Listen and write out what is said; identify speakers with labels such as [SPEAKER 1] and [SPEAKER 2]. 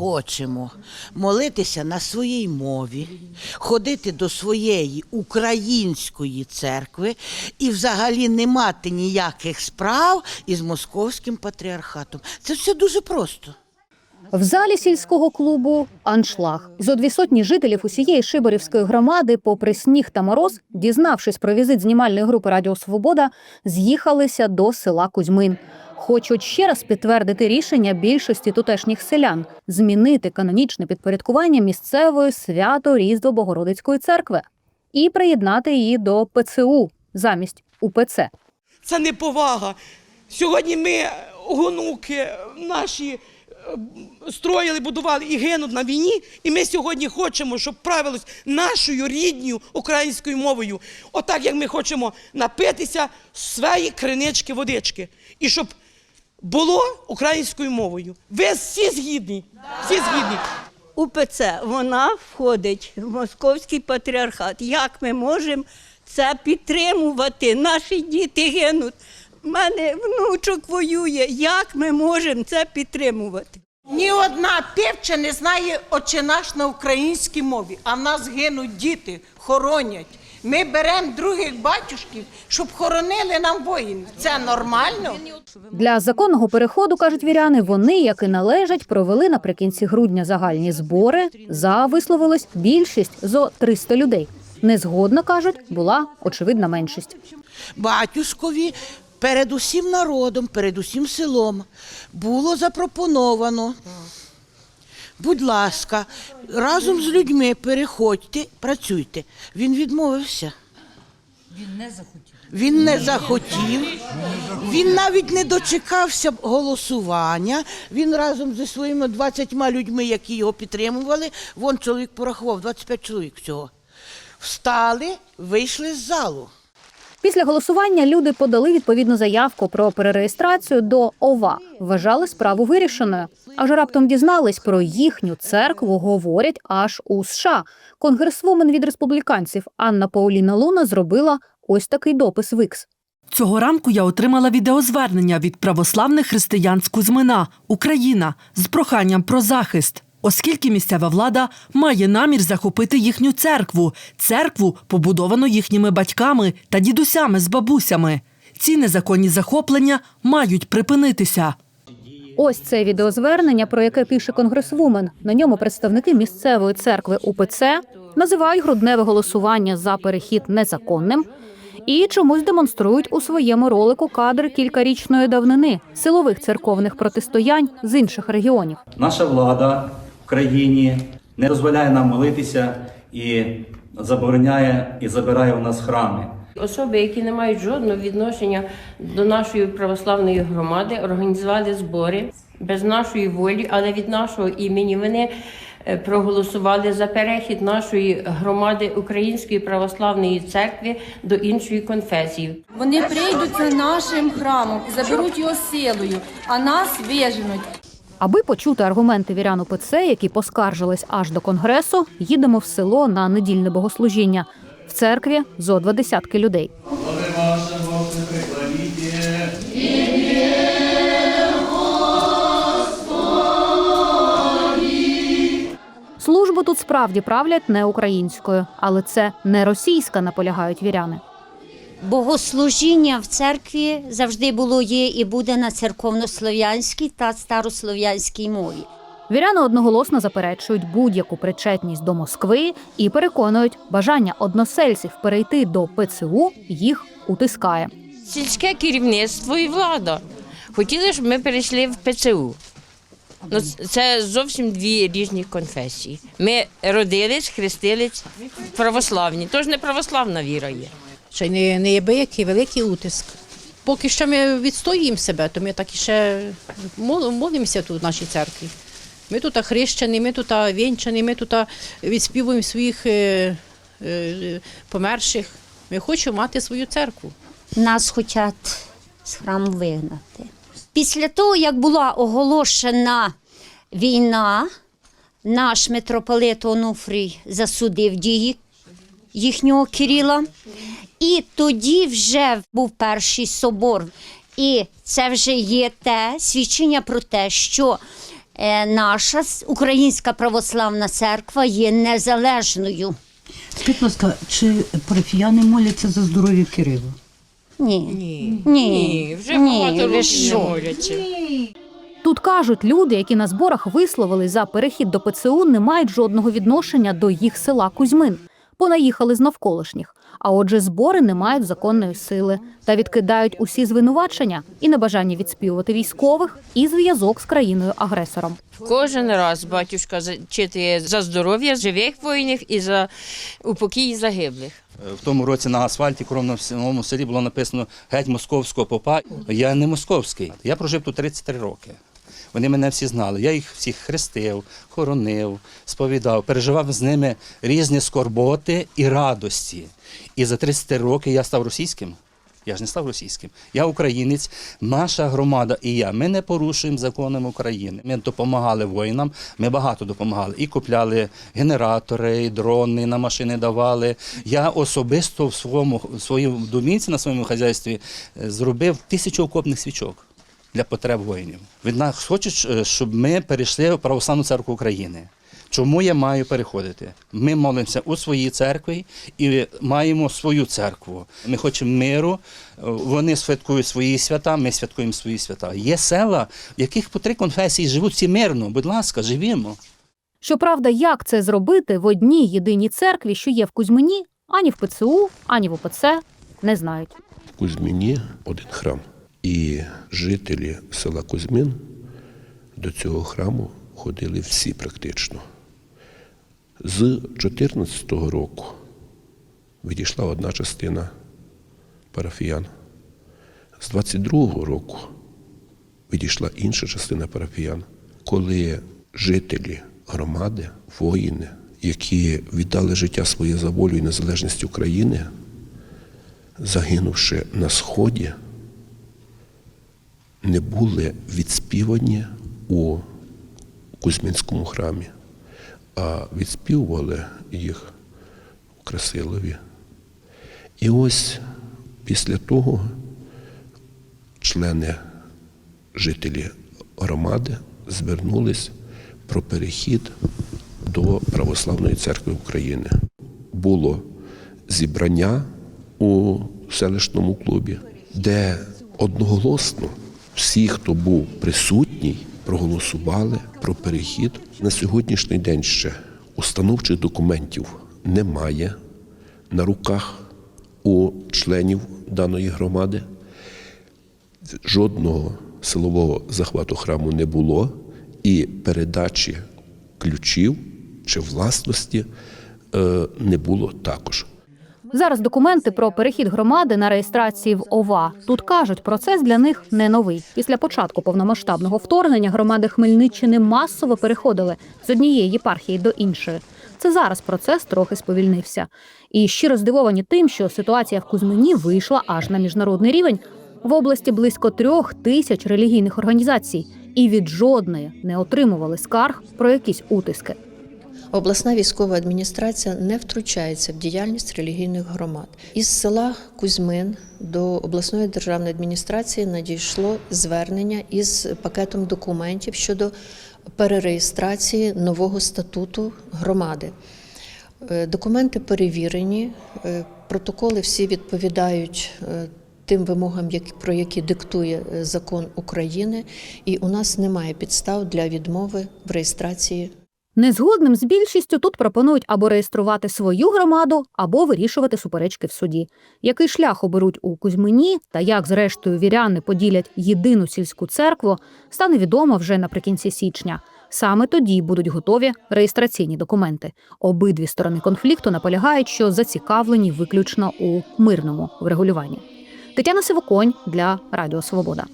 [SPEAKER 1] хочемо молитися на своїй мові, ходити до своєї української церкви і взагалі не мати ніяких справ із московським патріархатом. Це все дуже просто.
[SPEAKER 2] В залі сільського клубу аншлаг. Зо дві сотні жителів усієї Шиборівської громади, попри сніг та мороз, дізнавшись про візит знімальної групи Радіо Свобода, з'їхалися до села Кузьмин. Хочуть ще раз підтвердити рішення більшості тутешніх селян змінити канонічне підпорядкування місцевої свято Різдво Богородицької церкви і приєднати її до ПЦУ замість УПЦ.
[SPEAKER 3] Це неповага. Сьогодні ми, онуки наші, е, строїли, будували і гинуть на війні, і ми сьогодні хочемо, щоб правилось нашою рідною українською мовою. Отак, як ми хочемо напитися з своєї кринички водички. І щоб було українською мовою. Ви всі згідні? Всі згідні.
[SPEAKER 4] УПЦ, вона входить в московський патріархат. Як ми можемо це підтримувати? Наші діти гинуть. Мене внучок воює. Як ми можемо це підтримувати?
[SPEAKER 5] Ні одна півча не знає «Отче наш» на українській мові, а в нас гинуть діти, хоронять. Ми беремо других батюшків, щоб хоронили нам воїн. Це нормально?
[SPEAKER 2] Для законного переходу, кажуть віряни, вони, як і належать, провели наприкінці грудня загальні збори. За висловилось більшість зо 300 людей. Незгодна, кажуть, була очевидна меншість.
[SPEAKER 1] Батюшкові перед усім народом, перед усім селом було запропоновано. Будь ласка, разом з людьми переходьте, працюйте. Він відмовився. Він не захотів. Він не захотів. Він навіть не дочекався голосування. Він разом зі своїми 20 людьми, які його підтримували, вон чоловік порахував, 25 чоловік всього. Встали, вийшли з залу.
[SPEAKER 2] Після голосування люди подали відповідну заявку про перереєстрацію до ОВА. Вважали справу вирішеною. Аж раптом дізнались про їхню церкву. Говорять аж у США. Конгресвумен від республіканців Анна Пауліна Луна зробила ось такий допис в Ікс.
[SPEAKER 6] Цього ранку я отримала відеозвернення від православних християн з Кузьмина, Україна, з проханням про захист. Оскільки місцева влада має намір захопити їхню церкву, церкву, побудовану їхніми батьками та дідусями з бабусями. Ці незаконні захоплення мають припинитися.
[SPEAKER 2] Ось це відеозвернення, про яке пише конгресвумен. На ньому представники місцевої церкви УПЦ називають грудневе голосування за перехід незаконним і чомусь демонструють у своєму ролику кадри кількарічної давнини силових церковних протистоянь з інших регіонів.
[SPEAKER 7] Наша влада країні не дозволяє нам молитися і забороняє і забирає у нас храми.
[SPEAKER 8] Особи, які не мають жодного відношення до нашої православної громади, організували збори без нашої волі, але від нашого імені вони е, проголосували за перехід нашої громади Української православної церкви до іншої конфесії.
[SPEAKER 9] Вони прийдуть за нашим храмом заберуть його силою, а нас виженуть.
[SPEAKER 2] Аби почути аргументи вірян УПЦ, які поскаржились аж до конгресу, їдемо в село на недільне богослужіння. В церкві зо два десятки людей. Службу тут справді правлять не українською, але це не російська, наполягають віряни.
[SPEAKER 10] Богослужіння в церкві завжди було, є і буде на церковнослов'янській та старослов'янській мові.
[SPEAKER 2] Віряни одноголосно заперечують будь-яку причетність до Москви і переконують, бажання односельців перейти до ПЦУ їх утискає.
[SPEAKER 8] Сільське керівництво і влада хотіли, щоб ми перейшли в ПЦУ. Ну, це зовсім дві різні конфесії. Ми родились, хрестились православні, тож не православна віра є.
[SPEAKER 11] Ще не, не який великий утиск. Поки що ми відстоюємо себе, то ми так і ще молимося тут в нашій церкві. Ми тут хрещені, ми тут вінчані, ми тут відспівуємо своїх е, е, померших. Ми хочемо мати свою церкву.
[SPEAKER 10] Нас хочуть з храму вигнати. Після того, як була оголошена війна, наш митрополит Онуфрій засудив дії їхнього Кирила. І тоді вже був перший собор. І це вже є те свідчення про те, що е, наша Українська православна церква є незалежною.
[SPEAKER 12] Скажіть, будь ласка, чи парафіяни моляться за здоров'я Кирила?
[SPEAKER 10] Ні. Ні. Ні.
[SPEAKER 8] вже
[SPEAKER 10] Ні,
[SPEAKER 8] багато років не моляться.
[SPEAKER 2] Тут кажуть, люди, які на зборах висловились за перехід до ПЦУ, не мають жодного відношення до їх села Кузьмин. Понаїхали з навколишніх. А отже, збори не мають законної сили та відкидають усі звинувачення і небажання відспівувати військових, і зв'язок з країною-агресором.
[SPEAKER 8] Кожен раз батюшка зачитує за здоров'я живих воїнів і за упокій загиблих.
[SPEAKER 7] В тому році на асфальті кровно в самому селі було написано геть московського попа. Я не московський. Я прожив тут 33 роки. Вони мене всі знали. Я їх всіх хрестив, хоронив, сповідав, переживав з ними різні скорботи і радості. І за 33 роки я став російським. Я ж не став російським. Я українець, наша громада і я. Ми не порушуємо законом України. Ми допомагали воїнам, ми багато допомагали. І купляли генератори, і дрони на машини давали. Я особисто в своєму в своїй домівці на своєму хазяйстві е, зробив тисячу окопних свічок для потреб воїнів. Від нас хочуть, е, щоб ми перейшли в Православну церкву України. Чому я маю переходити? Ми молимося у своїй церкві і маємо свою церкву. Ми хочемо миру, е, вони святкують свої свята, ми святкуємо свої свята. Є села, в яких по три конфесії живуть всі мирно. Будь ласка, живімо.
[SPEAKER 2] Щоправда, як це зробити в одній єдиній церкві, що є в Кузьмині, ані в ПЦУ, ані в ОПЦ, не знають.
[SPEAKER 13] В Кузьміні один храм. І жителі села Кузьмин до цього храму ходили всі практично. З 2014 року відійшла одна частина парафіян. З 22-го року відійшла інша частина парафіян. Коли жителі громади, воїни, які віддали життя своє за волю і незалежність України, загинувши на сході, не були відспівані у Кузьмінському храмі, а відспівували їх у Красилові. І ось після того члени, жителі громади звернулись про перехід до Православної церкви України. Було зібрання у селищному клубі, де одноголосно всі, хто був присутній, проголосували про перехід. На сьогоднішній день ще установчих документів немає на руках у членів даної громади. Жодного силового захвату храму не було, і передачі ключів чи власності е, не було також.
[SPEAKER 2] Зараз документи про перехід громади на реєстрації в ОВА. Тут кажуть, процес для них не новий. Після початку повномасштабного вторгнення громади Хмельниччини масово переходили з однієї єпархії до іншої. Це зараз процес трохи сповільнився. І щиро здивовані тим, що ситуація в Кузьмині вийшла аж на міжнародний рівень. В області близько трьох тисяч релігійних організацій, і від жодної не отримували скарг про якісь утиски.
[SPEAKER 14] Обласна військова адміністрація не втручається в діяльність релігійних громад. Із села Кузьмин до обласної державної адміністрації надійшло звернення із пакетом документів щодо перереєстрації нового статуту громади. Е, Документи перевірені, е, протоколи всі відповідають е, тим вимогам, про які диктує закон України, і у нас немає підстав для відмови в реєстрації
[SPEAKER 2] Незгодним з більшістю тут пропонують або реєструвати свою громаду, або вирішувати суперечки в суді. Який шлях оберуть у Кузьмині та як, зрештою, віряни поділять єдину сільську церкву, стане відомо вже наприкінці січня. Саме тоді будуть готові реєстраційні документи. Обидві сторони конфлікту наполягають, що зацікавлені виключно у мирному врегулюванні. Тетяна Сивоконь для Радіо Свобода.